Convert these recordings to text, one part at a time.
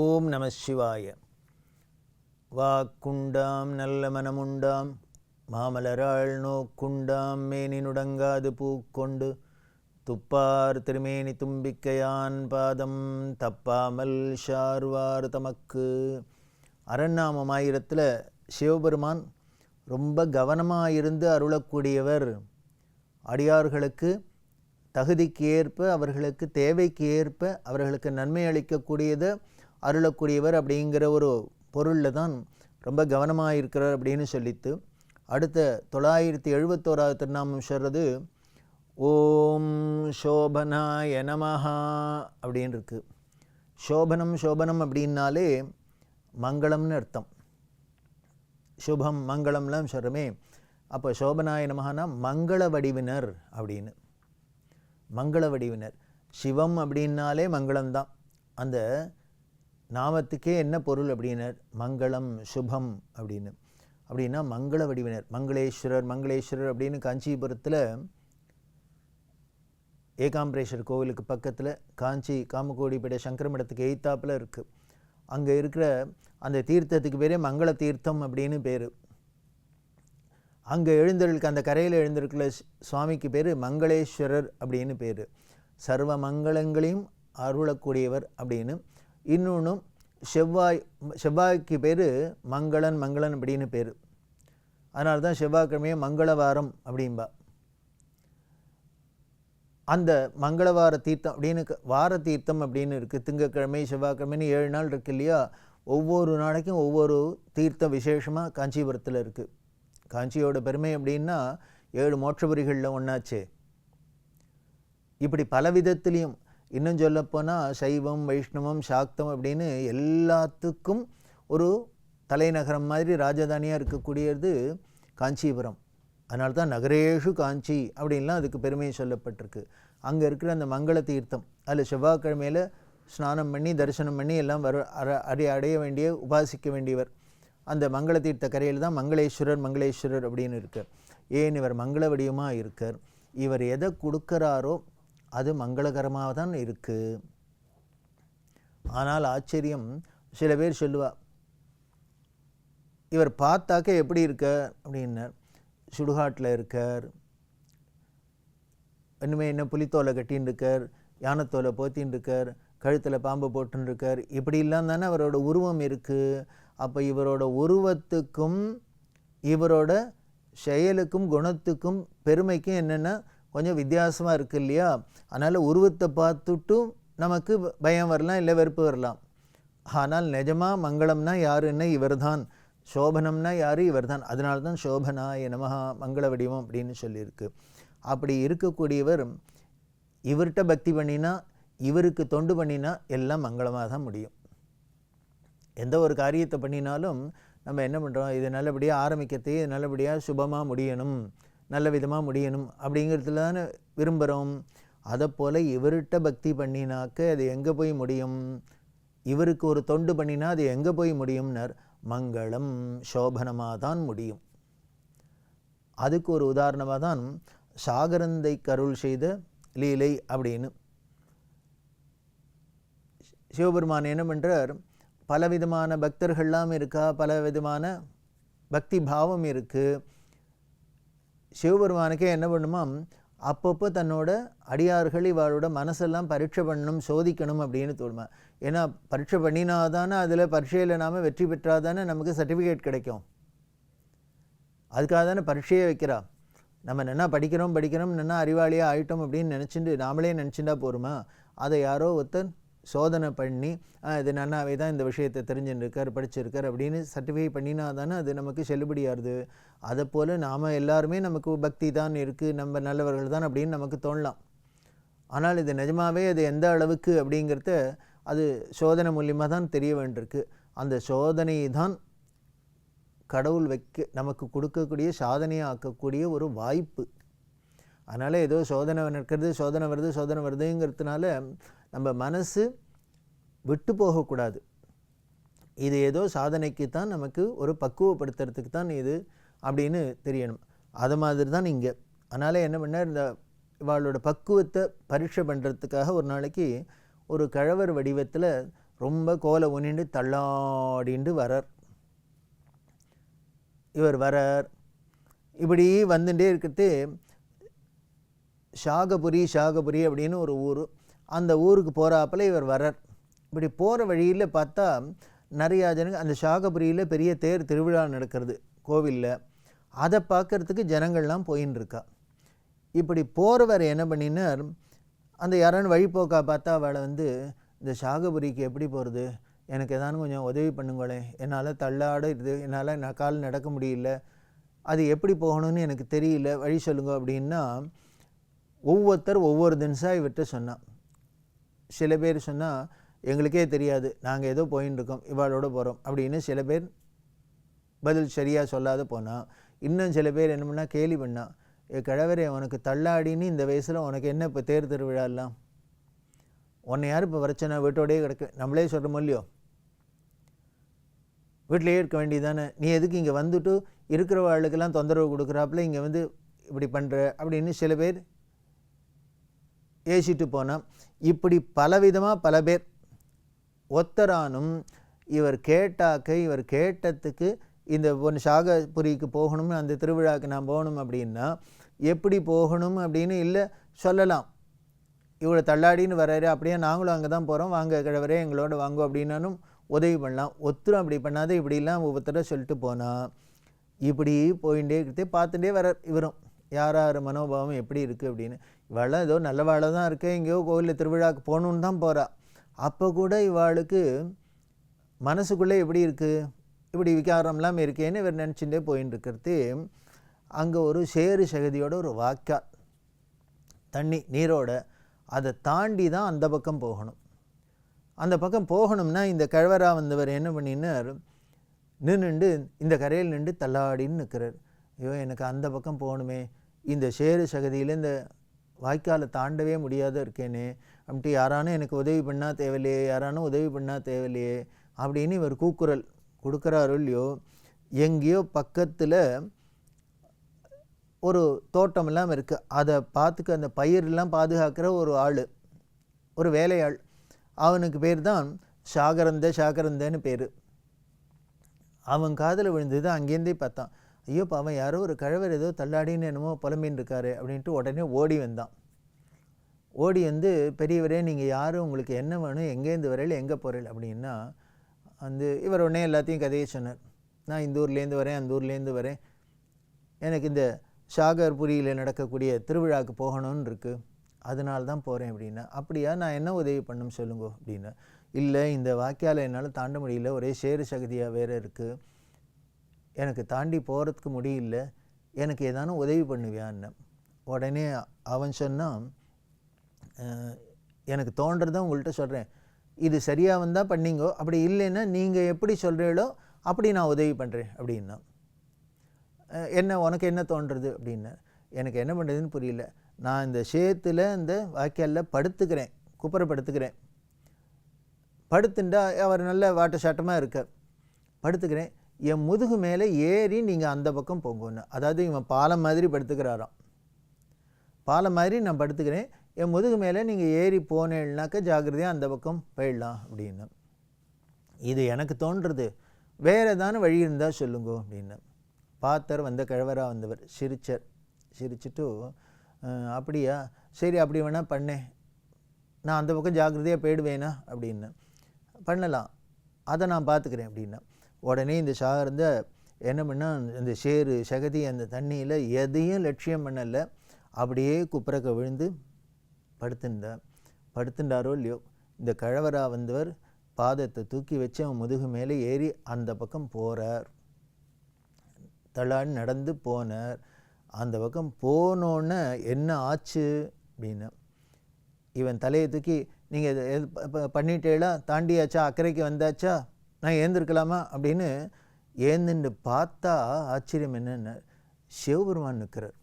ஓம் நம சிவாய. வாக்குண்டாம் நல்ல மனமுண்டாம் மாமலராள் நோக்குண்டாம் மேனினுடங்காது பூக்கொண்டு துப்பார் திருமேனி தும்பிக்கையான் பாதம் தப்பாமல் ஷார்வார் தமக்கு. அரண்நாமமாயிரத்தில் சிவபெருமான் ரொம்ப கவனமாக இருந்து அருளக்கூடியவர். அடியார்களுக்கு தகுதிக்கு ஏற்ப அவர்களுக்கு தேவைக்கு ஏற்ப அவர்களுக்கு நன்மை அளிக்கக்கூடியதை அருளக்கூடியவர் அப்படிங்கிற ஒரு பொருளில் தான் ரொம்ப கவனமாக இருக்கிறார் அப்படின்னு சொல்லித்து அடுத்த தொள்ளாயிரத்தி எழுபத்தோராவது திருநாமம் சொல்கிறது ஓம் சோபனாய நமஹா அப்படின்னு இருக்கு. சோபனம் சோபனம் அப்படின்னாலே மங்களம்னு அர்த்தம். சுபம் மங்களம்லாம் சொல்கிறோமே அப்போ சோபனாய நமஹானா மங்கள வடிவினர் அப்படின்னு. மங்கள வடிவினர். சிவம் அப்படின்னாலே மங்களம்தான். அந்த நாமத்துக்கே என்ன பொருள் அப்படின்னர்? மங்களம் சுபம் அப்படின்னு. அப்படின்னா மங்கள வடிவினர். மங்களேஸ்வரர் மங்களேஸ்வரர் அப்படின்னு காஞ்சிபுரத்தில் ஏகாம்பரேஸ்வர் கோவிலுக்கு பக்கத்தில் காஞ்சி காமகோடிப்பேட்டை சங்கரமடத்துக்கு எய்த்தாப்பில் இருக்குது அங்கே இருக்கிற அந்த தீர்த்தத்துக்கு பேரே மங்கள தீர்த்தம் அப்படின்னு பேர். அங்கே எழுந்திருக்க அந்த கரையில் எழுந்திருக்கிற சுவாமிக்கு பேர் மங்களேஸ்வரர் அப்படின்னு பேர். சர்வ மங்களங்களையும் அருளக்கூடியவர் அப்படின்னு இன்னொன்றும் செவ்வாய் செவ்வாய்க்கு பேர் மங்களன் மங்களன் அப்படின்னு பேர். அதனால தான் செவ்வாய்க்கிழமையே மங்களவாரம் அப்படின்பா அந்த மங்களவார தீர்த்தம் அப்படின்னு வார தீர்த்தம் அப்படின்னு இருக்குது திங்கக்கிழமை செவ்வாய்க்கிழமைன்னு ஏழு நாள் இருக்கு இல்லையா? ஒவ்வொரு நாளைக்கும் ஒவ்வொரு தீர்த்தம் விசேஷமாக காஞ்சிபுரத்தில் இருக்குது காஞ்சியோட பெருமை அப்படின்னா ஏழு மோட்சபுரிகளில் ஒன்றாச்சே இப்படி பல விதத்துலேயும் இன்னும் சொல்லப்போனால் சைவம் வைஷ்ணவம் சாக்தம் அப்படின்னு எல்லாத்துக்கும் ஒரு தலைநகரம் மாதிரி ராஜதானியாக இருக்கக்கூடியது காஞ்சிபுரம். அதனால தான் நகரேஷு காஞ்சி அப்படின்லாம் அதுக்கு பெருமையை சொல்லப்பட்டிருக்கு. அங்கே இருக்கிற அந்த மங்கள தீர்த்தம் அதில் செவ்வாய்க்கிழமையில் ஸ்நானம் பண்ணி தரிசனம் பண்ணி எல்லாம் வர அடைய அடைய வேண்டிய உபாசிக்க வேண்டியவர். அந்த மங்கள தீர்த்த கரையில் தான் மங்களேஸ்வரர் மங்களேஸ்வரர் அப்படின்னு இருக்கார் ஏன் இவர் மங்கள வடிவமாக இருக்கார்? இவர் எதை கொடுக்குறாரோ அது மங்களகரமாக தான் இருக்குது ஆனால் ஆச்சரியம் சில பேர் சொல்லுவா இவர் பார்த்தாக்க எப்படி இருக்கார்? அப்படின்னார். சுடுகாட்டில் இருக்கார். இன்னுமே என்ன புலித்தோலை கட்டின்னு இருக்கார் யானத்தோலை போத்தின்னு இருக்கார் கழுத்தில் பாம்பு போட்டுன்னு இருக்கார் இப்படிலாம் தானே அவரோட உருவம் இருக்குது அப்போ இவரோட உருவத்துக்கும் இவரோட செயலுக்கும் குணத்துக்கும் பெருமைக்கும் என்னென்னா கொஞ்சம் வித்தியாசமாக இருக்குது இல்லையா? அதனால் உருவத்தை பார்த்துட்டும் நமக்கு பயம் வரலாம் இல்லை வெறுப்பு வரலாம். ஆனால் நிஜமாக மங்களம்னா யாருன்னா இவர் தான் சோபனம்னா யார்? இவர் தான் அதனால தான் சோபனா நமஹா மங்கள வடிவம் அப்படின்னு சொல்லியிருக்கு. அப்படி இருக்கக்கூடியவர் இவர்கிட்ட பக்தி பண்ணினா இவருக்கு தொண்டு பண்ணினா எல்லாம் மங்களமாக தான் முடியும். எந்த ஒரு காரியத்தை பண்ணினாலும் நம்ம என்ன பண்ணுறோம் இது நல்லபடியாக ஆரம்பிக்கிறதே இது நல்லபடியாக சுபமாக முடியணும். நல்ல விதமாக முடியணும் அப்படிங்கிறதுல தானே விரும்புகிறோம் அதை போல் இவர்கிட்ட பக்தி பண்ணினாக்க அது எங்கே போய் முடியும்? இவருக்கு ஒரு தொண்டு பண்ணினா அது எங்கே போய் முடியும்னர்? மங்களம் சோபனமாக தான் முடியும். அதுக்கு ஒரு உதாரணமாக தான் சாகரந்தை கருள் செய்த லீலை அப்படின்னு. சிவபெருமான் என்ன பண்ணுறார் பலவிதமான பக்தர்கள்லாம் இருக்கா? பல விதமான பக்தி பாவம் இருக்குது சிவபெருமானுக்கே என்ன பண்ணுமா அப்பப்போ தன்னோட அடியார்கள் இவளோட மனசெல்லாம் பரீட்சை பண்ணணும் சோதிக்கணும் அப்படின்னு தோணுமா? ஏன்னா பரீட்சை பண்ணினா தானே அதில் பரீட்சையில் நாம் வெற்றி பெற்றால் தானே நமக்கு சர்டிஃபிகேட் கிடைக்கும். அதுக்காக தானே பரீட்சையே வைக்கிறா. நம்ம என்ன படிக்கிறோம் படிக்கிறோம் என்ன அறிவாளியாக ஆயிட்டோம் அப்படின்னு நினச்சிட்டு நாமளே நினச்சிட்டா போருமா? அதை யாரோ ஒருத்தன் சோதனை பண்ணி இது நன்னாவே தான் இந்த விஷயத்தை தெரிஞ்சுருக்கார் படிச்சிருக்கார் அப்படின்னு சர்டிஃபை பண்ணினா தானே அது நமக்கு செல்லுபடியாகுது அதை போல் நாம் எல்லாருமே நமக்கு பக்தி தான் இருக்குது நம்ம நல்லவர்கள் தான் அப்படின்னு நமக்கு தோணலாம். ஆனால் இது நிஜமாகவே அது எந்த அளவுக்கு அப்படிங்கிறத அது சோதனை மூலியமாக தான் தெரிய வேண்டியிருக்கு. அந்த சோதனையை தான் கடவுள் வைக்க நமக்கு கொடுக்கக்கூடிய சாதனையை ஆக்கக்கூடிய ஒரு வாய்ப்பு. அதனால் ஏதோ சோதனை நிற்கிறது சோதனை வருது சோதனை வருதுங்கிறதுனால நம்ம மனசு விட்டு போகக்கூடாது. இது ஏதோ சாதனைக்கு தான் நமக்கு ஒரு பக்குவப்படுத்துறதுக்கு தான் இது அப்படின்னு தெரியணும். அது மாதிரி தான் இங்கே. அதனால் என்ன பண்ணார்? இந்த இவாளோட பக்குவத்தை பரீட்சை பண்ணுறதுக்காக ஒரு நாளைக்கு ஒரு கழவர் வடிவத்தில் ரொம்ப கோலை ஊனிண்டு தள்ளாடிண்டு வரார். இவர் வரார். இப்படி வந்துட்டே இருக்கிறது. ஷாகபுரி ஷாகபுரி அப்படின்னு ஒரு ஊர். அந்த ஊருக்கு போகிறாப்பில் இவர் வரார் இப்படி போகிற வழியில் பார்த்தா நிறையா ஜனங்க அந்த ஷாகபுரியில் பெரிய தேர் திருவிழா நடக்கிறது கோவிலில். அதை பார்க்கறதுக்கு ஜனங்கள்லாம் போயின்னு இருக்கா இப்படி போகிறவர் என்ன பண்ணினார்? அந்த யாரானு வழிபோக்கா பார்த்தா அவளை வந்து இந்த ஷாகபுரிக்கு எப்படி போகிறது எனக்கு ஏதானு கொஞ்சம் உதவி பண்ணுங்களேன் என்னால் தள்ளாட இது என்னால் நான் கால் நடக்க முடியல. அது எப்படி போகணும்னு எனக்கு தெரியல. வழி சொல்லுங்க. அப்படின்னா ஒவ்வொருத்தர் ஒவ்வொரு தினசாக இவர்கிட்ட சொன்னான். சில பேர் சொன்னால் எங்களுக்கே தெரியாது நாங்கள் ஏதோ போயின்னு இருக்கோம் இவாளோட போகிறோம் அப்படின்னு சில பேர் பதில் சரியாக சொல்லாத போனால் இன்னும் சில பேர் என்ன பண்ணால் கேலி பண்ணா ஏ கிழவரே உனக்கு தள்ளாடின்னு இந்த வயசில் உனக்கு என்ன இப்போ தேர் திருவிழாலாம் உன்னை யார் இப்போ பிரச்சனை வீட்டோடயே கிடக்கு நம்மளே சொல்கிறோமோ இல்லையோ? வீட்டிலேயே இருக்க வேண்டியதானே நீ எதுக்கு இங்கே வந்துட்டு இருக்கிற வாழ்க்கெல்லாம் தொந்தரவு கொடுக்குறாப்புல இங்கே வந்து இப்படி பண்ணுற அப்படின்னு சில பேர் ஏசிட்டு போனோம் இப்படி பலவிதமாக பல பேர் ஒத்தரானும் இவர் கேட்டாக்க இவர் கேட்டதுக்கு இந்த ஒன்று சாகபுரிக்கு போகணும் அந்த திருவிழாவுக்கு நான் போகணும் அப்படின்னா எப்படி போகணும் அப்படின்னு இல்லை சொல்லலாம். இவ்வளோ தள்ளாடின்னு வர்றாரு அப்படியே நாங்களும் அங்கே தான் போகிறோம் வாங்க கிழவரே எங்களோட வாங்க அப்படின்னாலும் உதவி பண்ணலாம். ஒத்துரும் அப்படி பண்ணாத இப்படிலாம் ஒவ்வொருத்தர சொல்லிட்டு போனால் இப்படி போயிட்டே பார்த்துட்டே வர இவரும். யார் யார் மனோபாவம் எப்படி இருக்குது அப்படின்னு. இவாளெலாம் ஏதோ நல்ல வாழை தான் இருக்கேன் எங்கேயோ கோவிலில் திருவிழாவுக்கு போகணுன்னு தான் போகிறா அப்போ கூட இவாளுக்கு மனசுக்குள்ளே எப்படி இருக்குது இப்படி விகாரம்லாம் இருக்கேன்னு இவர் நினச்சிட்டே போயின்னு இருக்கிறது. அங்கே ஒரு சேரு சகதியோட ஒரு வாய்க்கால் தண்ணி நீரோட அதை தாண்டி தான் அந்த பக்கம் போகணும். அந்த பக்கம் போகணும்னா இந்த கழவரா வந்தவர் என்ன பண்ணினார்? நின்றுண்டு இந்த கரையில் நின்று தள்ளாடின்னு நிற்கிறார் ஐயோ எனக்கு அந்த பக்கம் போகணுமே. இந்த சேரு சகதியில் இந்த வாய்க்காலை தாண்டவே முடியாத இருக்கேனே. அப்படின்ட்டு யாரானும் எனக்கு உதவி பண்ணால் தேவையில்லையே யாரானும் உதவி பண்ணால் தேவையில்லையே அப்படின்னு இவர் கூக்குரல் கொடுக்குறாரோ இல்லையோ எங்கேயோ பக்கத்தில் ஒரு தோட்டமெல்லாம் இருக்குது அதை பார்த்துக்க அந்த பயிரெல்லாம் பாதுகாக்கிற ஒரு ஆள் ஒரு வேலையாள். அவனுக்கு பேர் தான் சாகரந்த சாகரந்தன்னு பேர். அவன் காதில் விழுந்தது அங்கேருந்தே பார்த்தான். ஐயோ அவன் யாரோ ஒரு கழவர் ஏதோ தள்ளாடின்னு என்னமோ புலம்பின்னு இருக்காரு அப்படின்ட்டு உடனே ஓடி வந்தான். ஓடி வந்து பெரியவரே நீங்கள் யார்? உங்களுக்கு என்ன வேணும்? எங்கேருந்து வரல எங்கே போகிறீள் அப்படின்னா வந்து இவர் உடனே எல்லாத்தையும் கதையை சொன்னார். நான் இந்த ஊர்லேருந்து வரேன் அந்த ஊர்லேருந்து வரேன். எனக்கு இந்த சாகர்புரியில் நடக்கக்கூடிய திருவிழாவுக்கு போகணும்னு இருக்குது அதனால தான் போகிறேன் அப்படின்னா அப்படியா? நான் என்ன உதவி பண்ணும்? சொல்லுங்க அப்படின்னா இல்லை இந்த வாக்கியால் என்னால் தாண்ட முடியல. ஒரே சேரு சகதியாக வேறு இருக்குது எனக்கு தாண்டி போகிறதுக்கு முடியல எனக்கு ஏதானும் உதவி பண்ணுவியான்னு. உடனே அவன் சொன்னான் எனக்கு தோன்றதை உங்கள்கிட்ட சொல்கிறேன் இது சரியாக வந்தால் பண்ணிங்கோ. அப்படி இல்லைன்னா நீங்கள் எப்படி சொல்கிறீங்களோ அப்படி நான் உதவி பண்ணுறேன் அப்படின்னா. என்ன உனக்கு என்ன தோன்றுறது? அப்படின்னு எனக்கு என்ன பண்ணுறதுன்னு புரியல. நான் இந்த சேத்துல இந்த வாய்க்காலில் படுத்துக்கிறேன். குப்புற படுத்துக்கிறேன் படுத்துண்டா அவர் நல்ல வாட்ட சாட்டமாக இருக்கார். படுத்துக்கிறேன். என் முதுகு மேலே ஏறி நீங்கள் அந்த பக்கம் போங்கன்னு. அதாவது இவன் பாலம் மாதிரி படுத்துக்கிறாராம். பாலம் மாதிரி நான் படுத்துக்கிறேன். என் முதுகு மேலே நீங்கள் ஏறி போனேன்னாக்கா ஜாக்கிரதையாக அந்த பக்கம் போயிடலாம் அப்படின்னு. இது எனக்கு தோன்றுறது. வேறு ஏதான வழி இருந்தால் சொல்லுங்க அப்படின்னு. பார்த்தர் வந்த கிழவராக வந்தவர் சிரிச்சர். சிரிச்சுட்டு அப்படியா? சரி அப்படி வேணால் பண்ணேன் நான் அந்த பக்கம் ஜாக்கிரதையாக போயிடுவேனா? அப்படின்னு. பண்ணலாம். அதை நான் பார்த்துக்கிறேன் அப்படின்னா. உடனே இந்த சாகர்ந்த என்ன பண்ணால் இந்த சேரு சகதி அந்த தண்ணியில் எதையும் லட்சியம் பண்ணலை. அப்படியே குப்புறக்க விழுந்து படுத்துண்டா படுத்துண்டாரோ இல்லையோ இந்த கழவரா வந்தவர் பாதத்தை தூக்கி வச்சு அவன் முதுகு மேலே ஏறி அந்த பக்கம் போகிறார் தள்ளாடி நடந்து போனார். அந்த பக்கம் போனோன்னே என்ன ஆச்சு அப்படின்னு. இவன் தலையை தூக்கி நீங்கள் பண்ணிட்டேலாம் தாண்டியாச்சா? அக்கறைக்கு வந்தாச்சா? நான் ஏந்திருக்கலாமா அப்படின்னு ஏந்துண்டு பார்த்தா ஆச்சரியம் என்னென்ன சிவபெருமான் நிற்கிறார்.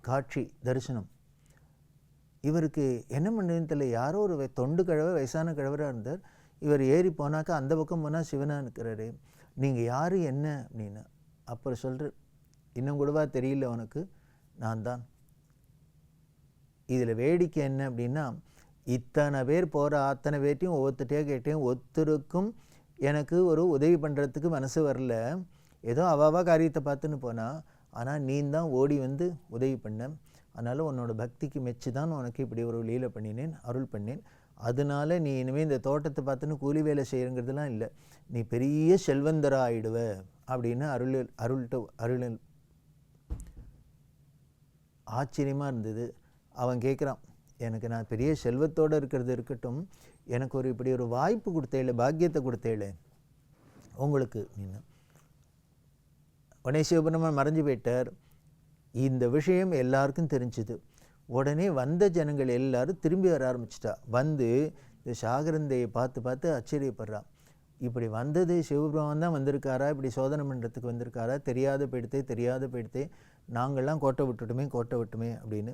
காட்சி தரிசனம். இவருக்கு என்ன பண்ணுறதுன்னு தெரியல. யாரோ ஒரு தொண்டு கிழவ வயசான கிழவராக இருந்தார். இவர் ஏறி போனாக்கா அந்த பக்கம் போனால் சிவனாக நிற்கிறாரு. நீங்கள் யார் என்ன அப்படின்னு அப்புறம் சொல்கிற இன்னும் கூடவா தெரியல உனக்கு. நான் தான். இதில் வேடிக்கை என்ன அப்படின்னா இத்தனை பேர் போகிற அத்தனை பேர்ட்டையும் ஒவ்வொருத்தட்டையாக கேட்டேன் ஒருத்தருக்கும் எனக்கு ஒரு உதவி பண்ணுறதுக்கு மனசு வரல. ஏதோ அவாவா காரியத்தை பார்த்துன்னு போனால் ஆனால் நீ தான் ஓடி வந்து உதவி பண்ண. அதனால் உன்னோட பக்திக்கு மெச்சு தான் உனக்கு இப்படி ஒரு லீலை பண்ணினேன் அருள் பண்ணேன். அதனால நீ இனிமேல் இந்த தோட்டத்தை பார்த்துன்னு கூலி வேலை செய்கிறங்கிறதுலாம் இல்லை. நீ பெரிய செல்வந்தரா ஆயிடுவ அப்படின்னு அருள் அருள்கிட்ட அருள் ஆச்சரியமாக இருந்தது. அவன் கேட்குறான் எனக்கு நான் பெரிய செல்வத்தோடு இருக்கிறது இருக்கட்டும் எனக்கு ஒரு இப்படி ஒரு வாய்ப்பு கொடுத்தேல பாக்கியத்தை கொடுத்தேளே உங்களுக்கு நீங்க உடனே சிவபெருமான் மறைஞ்சு போயிட்டார். இந்த விஷயம் எல்லாருக்கும் தெரிஞ்சுது. உடனே வந்த ஜனங்கள் எல்லாரும் திரும்பி வர ஆரம்பிச்சிட்டா. வந்து இந்த சாகரந்தையை பார்த்து பார்த்து ஆச்சரியப்படுறா. இப்படி வந்தது சிவபெருமான் தான் வந்திருக்காரா? இப்படி சோதனை பண்ணுறதுக்கு வந்திருக்காரா? தெரியாத போயிடுத்தே தெரியாத போயிடுத்தே நாங்கள்லாம் கோட்டை விட்டுட்டுமே கோட்டை விட்டுமே அப்படின்னு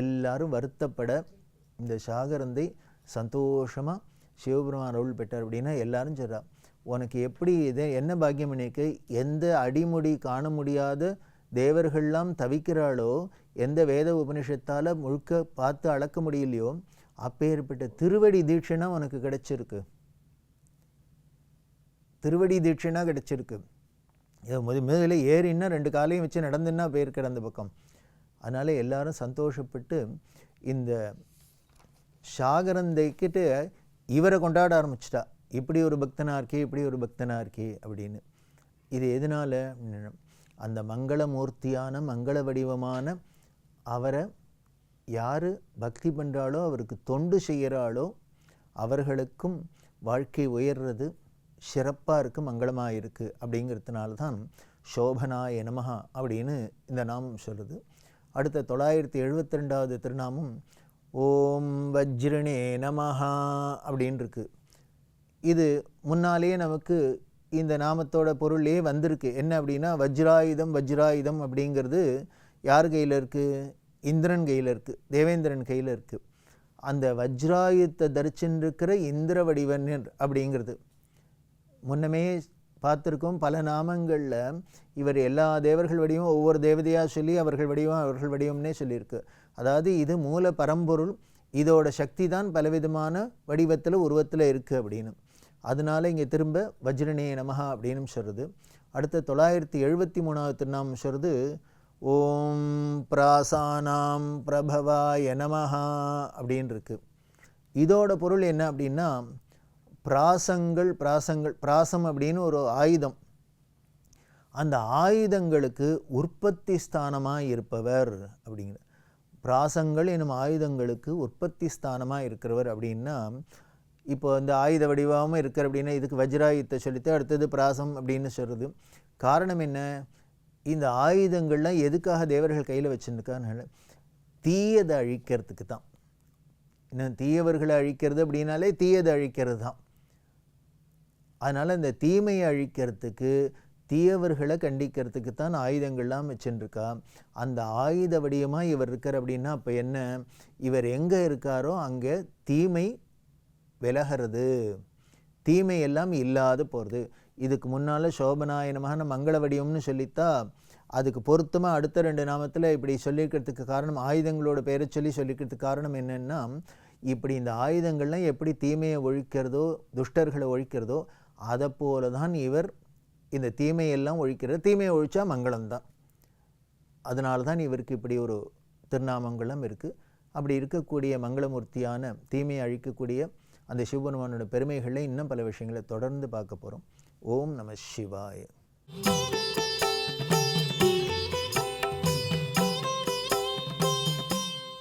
எல்லாரும் வருத்தப்பட இந்த சாகரந்தை சந்தோஷமாக சிவபெருமான் அருள் பெற்றார் அப்படின்னா எல்லாரும் சொல்றா உனக்கு எப்படி இது என்ன பாக்கியம் பண்ணிக்கு எந்த அடிமுடி காண முடியாத தேவர்கள்லாம் தவிக்கிறாளோ எந்த வேத உபனிஷத்தால் முழுக்க பார்த்து அளக்க முடியலையோ அப்பேற்பட்ட திருவடி தீட்சைனா உனக்கு கிடைச்சிருக்கு. திருவடி தீட்சைனா கிடைச்சிருக்கு. இதை முது முதலில் ஏறின்னா ரெண்டு காலையும் வச்சு நடந்துன்னா போயிருக்கிற அந்த பக்கம். அதனால் எல்லாரும் சந்தோஷப்பட்டு இந்த ஷாகரந்தைக்கிட்ட இவரை கொண்டாட ஆரம்பிச்சிட்டா. இப்படி ஒரு பக்தனாக இருக்கே இப்படி ஒரு பக்தனாக இருக்கே அப்படின்னு. இது எதனால? அந்த மங்களமூர்த்தியான மங்கள வடிவமான அவரை யார் பக்தி பண்ணுறாளோ அவருக்கு தொண்டு செய்கிறாளோ அவர்களுக்கும் வாழ்க்கை உயர்றது சிறப்பாக இருக்குது மங்களமாக இருக்குது அப்படிங்கிறதுனால தான் சோபனாய நமஹா அப்படின்னு இந்த நாமம் சொல்லுது. அடுத்த தொள்ளாயிரத்தி எழுபத்தி ரெண்டாவது திருநாமம் ஓம் வஜ்ரிணே நமஹா அப்படின்னு இருக்கு இது முன்னாலேயே நமக்கு இந்த நாமத்தோட பொருளே வந்திருக்கு. என்ன அப்படின்னா வஜ்ராயுதம் வஜ்ராயுதம் அப்படிங்கிறது யார் கையில் இருக்குது இந்திரன் கையில் இருக்குது தேவேந்திரன் கையில் இருக்குது அந்த வஜ்ராயுத்தை தரிச்சுருக்கிற இந்திர வடிவன்னர் அப்படிங்கிறது. முன்னமே பார்த்துருக்கோம் பல நாமங்களில் இவர் எல்லா தேவர்கள் வடிவும் ஒவ்வொரு தேவதையாக சொல்லி அவர்கள் வடிவம் அவர்கள் வடிவம்னே சொல்லியிருக்கு. அதாவது இது மூல பரம்பொருள் இதோட சக்தி தான் பலவிதமான வடிவத்தில் உருவத்தில் இருக்குது அப்படின்னு. அதனால இங்கே திரும்ப வஜ்ரணே நமகா அப்படின்னு சொல்கிறது அடுத்த தொள்ளாயிரத்தி எழுபத்தி மூணாவது திருநாமம் சொல்கிறது ஓம் பிராசானாம் பிரபவாய நமஹா அப்படின்னு இருக்கு. இதோட பொருள் என்ன அப்படின்னா பிராசங்கள் பிராசங்கள் பிராசம் அப்படின்னு ஒரு ஆயுதம். அந்த ஆயுதங்களுக்கு உற்பத்தி ஸ்தானமாக இருப்பவர் அப்படிங்கிற பிராசங்கள் எனும் ஆயுதங்களுக்கு உற்பத்தி ஸ்தானமாக இருக்கிறவர் அப்படின்னா இப்போ இந்த ஆயுத வடிவமாக இருக்கிற அப்படின்னா இதுக்கு வஜ்ராயுத்தை சொல்லித்து அடுத்தது பிராசம் அப்படின்னு சொல்கிறது காரணம் என்ன? இந்த ஆயுதங்கள்லாம் எதுக்காக தேவர்கள் கையில் வச்சுருக்கான்னு தீயதை அழிக்கிறதுக்கு தான் இன்னும் தீயவர்களை அழிக்கிறது அப்படின்னாலே தீயதை அழிக்கிறது தான் அதனால் இந்த தீமையை அழிக்கிறதுக்கு தீயவர்களை கண்டிக்கிறதுக்கு தான் ஆயுதங்கள்லாம் வச்சுருக்கா. அந்த ஆயுத வடிவமாக இவர் இருக்கார் அப்படின்னா அப்போ என்ன? இவர் எங்கே இருக்காரோ அங்கே தீமை விலகிறது. தீமை எல்லாம் இல்லாது போகிறது இதுக்கு முன்னால் சோபநாயனமான மங்கள வடிவம்னு சொல்லித்தா அதுக்கு பொருத்தமாக அடுத்த ரெண்டு நாமத்தில் இப்படி சொல்லியிருக்கிறதுக்கு காரணம் ஆயுதங்களோட பெயரை சொல்லி சொல்லிக்கிறதுக்கு காரணம் என்னென்னா இப்படி இந்த ஆயுதங்கள்லாம் எப்படி தீமையை ஒழிக்கிறதோ துஷ்டர்களை ஒழிக்கிறதோ அதை போல தான் இவர் இந்த தீமையெல்லாம் ஒழிக்கிறார் தீமையை ஒழிச்சா மங்களம்தான். அதனால தான் இவருக்கு இப்படி ஒரு திருநாமங்களம் இருக்குது அப்படி இருக்கக்கூடிய மங்களமூர்த்தியான தீமையை அழிக்கக்கூடிய அந்த சிவபெருமானோட பெருமைகளில் இன்னும் பல விஷயங்களை தொடர்ந்து பார்க்க போகிறோம் ஓம் நம சிவாய.